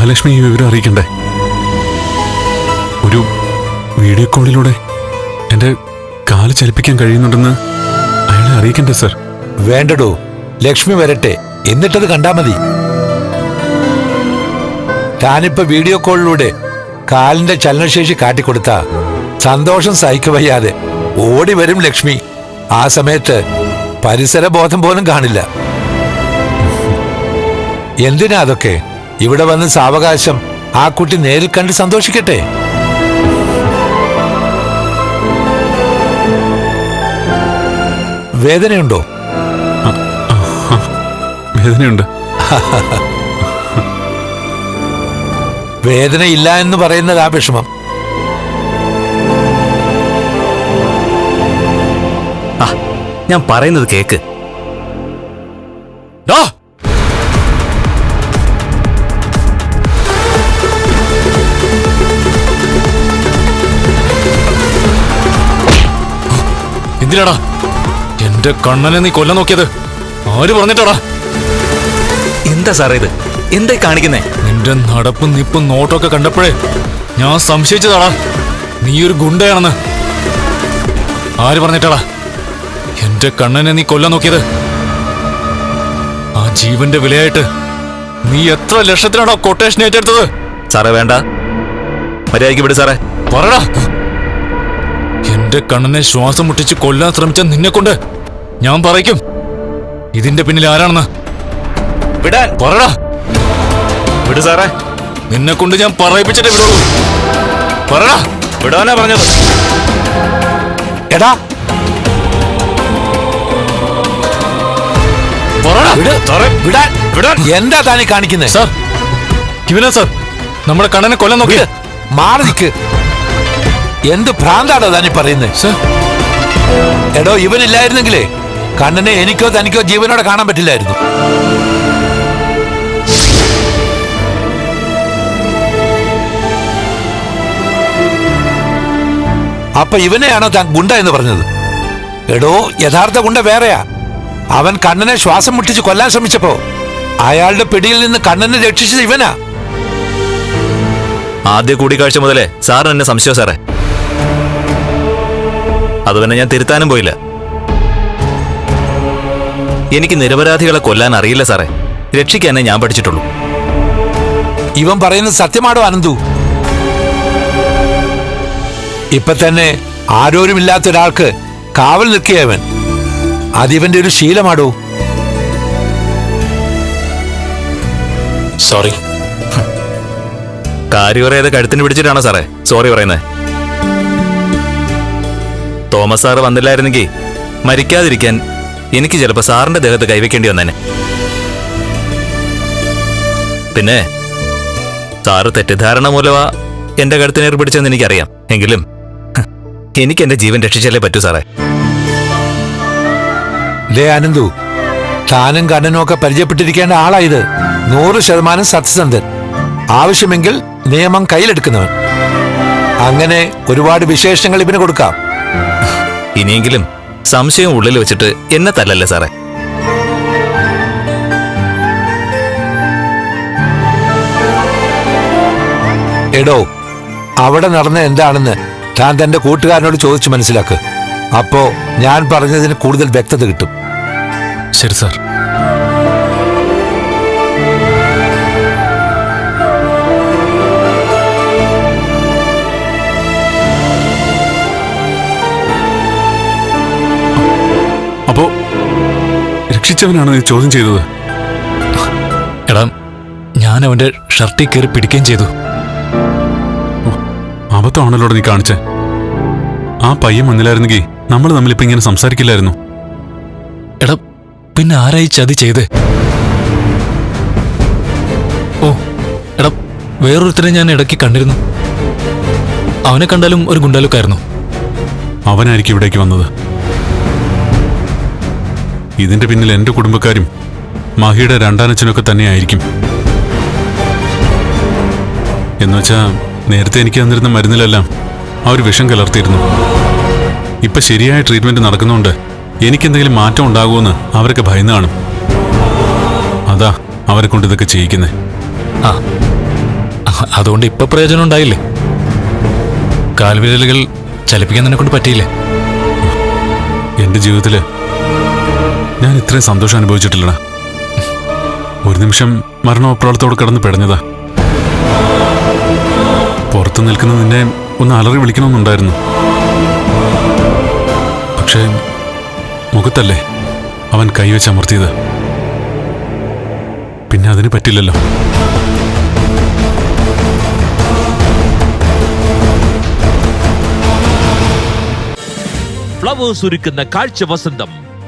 മഹാലക്ഷ്മി ഈ വിവരം അറിയിക്കണ്ടേ? ഒരു വീഡിയോ കോളിലൂടെ എന്റെ കാൽ ചലിപ്പിക്കാൻ കഴിയുന്നുണ്ടെന്ന് അയാളെ അറിയിക്കണ്ടേ സർ? വേണ്ടടോ. ലക്ഷ്മി വരട്ടെ. എന്നിട്ടത് കണ്ടാ മതി. താനിപ്പോ വീഡിയോ കോളിലൂടെ കാലിന്റെ ചലനശേഷി കാട്ടിക്കൊടുത്ത സന്തോഷം സഹിക്കവയ്യാതെ ഓടി വരും ലക്ഷ്മി. ആ സമയത്ത് പരിസര ബോധം പോലും കാണില്ല. എന്തിനാ അതൊക്കെ? ഇവിടെ വന്ന് സാവകാശം. ആ കുട്ടി നേരിൽ കണ്ട് സന്തോഷിക്കട്ടെ. വേദനയുണ്ടോ? വേദനയുണ്ട്. വേദനയില്ല എന്ന് പറയുന്നത് ആ വിഷമം ഞാൻ പറയുന്നത് കേക്ക്. ഡാ! എന്തിനാടാ എന്റെ കണ്ണനെ നീ കൊല്ലാൻ നോക്കിയത്. ആര് പറഞ്ഞിട്ടാടാ? എന്താ സാറേ ഇത്? എന്തേ കാണിക്കുന്നേ? നിന്റെ നടപ്പും നിപ്പും നോട്ടൊക്കെ കണ്ടപ്പോഴേ ഞാൻ സംശയിച്ചതാടാ. നീ ഒരു ഗുണ്ടയാണെന്ന്. ആര് പറഞ്ഞിട്ടാടാ? എന്റെ കണ്ണനെ നീ കൊല്ലാൻ നോക്കിയത്. ആ ജീവന്റെ വിലയായിട്ട് നീ എത്ര ലക്ഷത്തിനാണോ കൊട്ടേഷൻ ഏറ്റെടുത്തത്? സാറേ വേണ്ട. മര്യാദയ്ക്ക് വിട് സാറേ. പറടാ. എന്റെ കണ്ണനെ ശ്വാസം മുട്ടിച്ച് കൊല്ലാൻ ശ്രമിച്ച നിന്നെ കൊണ്ട് ഞാൻ പറയിക്കും. ഇതിന്റെ പിന്നിൽ ആരാണെന്ന്? വിടാൻ. പറടാ. വിട് സാറേ. നിന്നെ കൊണ്ട് ഞാൻ പറയിപ്പിച്ചിട്ടേ വിടുള്ളൂ. പറടാ. വിടാനാ പറഞ്ഞത്. എടാ. എന്താ താനെ കാണിക്കുന്നത് സാർ. ഇവനാ സാർ നമ്മുടെ കണ്ണനെ കൊല്ലാൻ നോക്കി. മാറി നിൽക്ക് എന്ത് ഭ്രാന്താണോ താനീ പറയുന്നത് സാർ. എടോ ഇവനില്ലായിരുന്നെങ്കിലേ കണ്ണനെ എനിക്കോ തനിക്കോ ജീവനോടെ കാണാൻ പറ്റില്ലായിരുന്നു. അപ്പൊ ഇവനെയാണോ താൻ ഗുണ്ട എന്ന് പറഞ്ഞത്? എടോ യഥാർത്ഥ ഗുണ്ട വേറെയാ. അവൻ കണ്ണനെ ശ്വാസം മുട്ടിച്ച് കൊല്ലാൻ ശ്രമിച്ചപ്പോ അയാളുടെ പിടിയിൽ നിന്ന് കണ്ണനെ രക്ഷിച്ചത് ഇവനാ. ആദ്യ കൂടിക്കാഴ്ച മുതലേ സാറിന് എന്നെ സംശയം സാറേ. അത് പിന്നെ ഞാൻ തിരുത്താനും പോയില്ല. എനിക്ക് നിരപരാധികളെ കൊല്ലാൻ അറിയില്ല സാറേ. രക്ഷിക്കാനേ ഞാൻ പഠിച്ചിട്ടുള്ളൂ. ഇവൻ പറയുന്നത് സത്യമാണോ അനന്തു? ഇപ്പൊ തന്നെ ആരോരുമില്ലാത്ത ഒരാൾക്ക് കാവൽ നിൽക്കുകയവൻ അതിവന്റെ ഒരു ശീലമാടോ? സോറി. കാര്യം പറയാതെ കഴുത്തിന് പിടിച്ചിട്ടാണോ സാറേ? സോറി പറയുന്നത് തോമസ് സാറ് വന്നില്ലായിരുന്നെങ്കിൽ മരിക്കാതിരിക്കാൻ എനിക്ക് ചിലപ്പോൾ സാറിന്റെ ദേഹത്ത് കൈവയ്ക്കേണ്ടി വന്നേനെ. പിന്നെ സാറ് തെറ്റിദ്ധാരണ മൂലമാ എന്റെ കഴുത്തിന് പിടിച്ചെന്ന് എനിക്കറിയാം. എങ്കിലും എനിക്ക് എന്റെ ജീവൻ രക്ഷിച്ചാലേ പറ്റൂ സാറേ. ലേ ആനന്ദു താനും കണ്ണനും ഒക്കെ പരിചയപ്പെട്ടിരിക്കേണ്ട ആളായത് നൂറ് ശതമാനം സത്യസന്ധൻ. ആവശ്യമെങ്കിൽ നിയമം കയ്യിലെടുക്കുന്നവൻ. അങ്ങനെ ഒരുപാട് വിശേഷങ്ങൾ ഇവന് കൊടുക്കാം. ഇനിയെങ്കിലും സംശയം ഉള്ളിൽ വെച്ചിട്ട് എന്നെ തല്ലല്ലേ സാറേ? എടോ അവിടെ നടന്ന എന്താണെന്ന് താൻ തന്റെ കൂട്ടുകാരനോട് ചോദിച്ചു മനസ്സിലാക്ക്. അപ്പോ ഞാൻ പറഞ്ഞതിന് കൂടുതൽ വ്യക്തത കിട്ടും. ശരി സാർ. രക്ഷിച്ചവനാണ് നീ ചോദ്യം ചെയ്തത്? എടാ ഞാൻ അവന്റെ ഷർട്ടിൽ കയറി പിടിക്കുകയും ചെയ്തു. അബദ്ധമാണല്ലോ നീ കാണിച്ച. ആ പയ്യൻ വന്നില്ലായിരുന്നെങ്കിൽ നമ്മൾ തമ്മിലിപ്പോ ഇങ്ങനെ സംസാരിക്കില്ലായിരുന്നു. എടാ പിന്നെ ആരായി ചതി ചെയ്തേ? ഓ എടാ വേറൊരുത്തരെ ഞാൻ ഇടയ്ക്ക് കണ്ടിരുന്നു. അവനെ കണ്ടാലും ഒരു ഗുണ്ടാലുക്കായിരുന്നു അവനായിരിക്കും ഇവിടേക്ക് വന്നത്. ഇതിന്റെ പിന്നിൽ എന്റെ കുടുംബക്കാരും മഹിയുടെ രണ്ടാനച്ഛനൊക്കെ തന്നെയായിരിക്കും. എന്നുവെച്ചാ നേരത്തെ എനിക്ക് തന്നിരുന്ന മരുന്നിലെല്ലാം ഒരു വിഷം കലർത്തിയിരുന്നു. ഇപ്പൊ ശരിയായ ട്രീറ്റ്മെന്റ് നടക്കുന്നുണ്ട് എനിക്കെന്തെങ്കിലും മാറ്റം ഉണ്ടാകുമെന്ന് അവരൊക്കെ ഭയന്ന് കാണും. അതാ അവരെ കൊണ്ട് ഇതൊക്കെ ചെയ്യിക്കുന്നേ. ആ അതുകൊണ്ട് ഇപ്പൊ പ്രയോജനം ഉണ്ടായില്ലേ? കാൽവിരലുകൾ ചലിപ്പിക്കാൻ നിന്നെ കൊണ്ട് പറ്റിയില്ലേ? എന്റെ ജീവിതത്തിൽ ഞാൻ ഇത്രയും സന്തോഷം അനുഭവിച്ചിട്ടില്ലടാ. ഒരു നിമിഷം മരണോപ്രാളത്തോട് കടന്ന് പിടഞ്ഞതാ. പുറത്തു നിൽക്കുന്ന നിന്നെ ഒന്ന് അലറി വിളിക്കണമെന്നുണ്ടായിരുന്നു. പക്ഷേ മുഖത്തല്ലേ അവൻ കൈവച്ച് അമർത്തിയത്. പിന്നെ അതിന് പറ്റില്ലല്ലോ. ഫ്ലവേഴ്സ് ഒരുക്കുന്ന കാഴ്ച വസന്തം.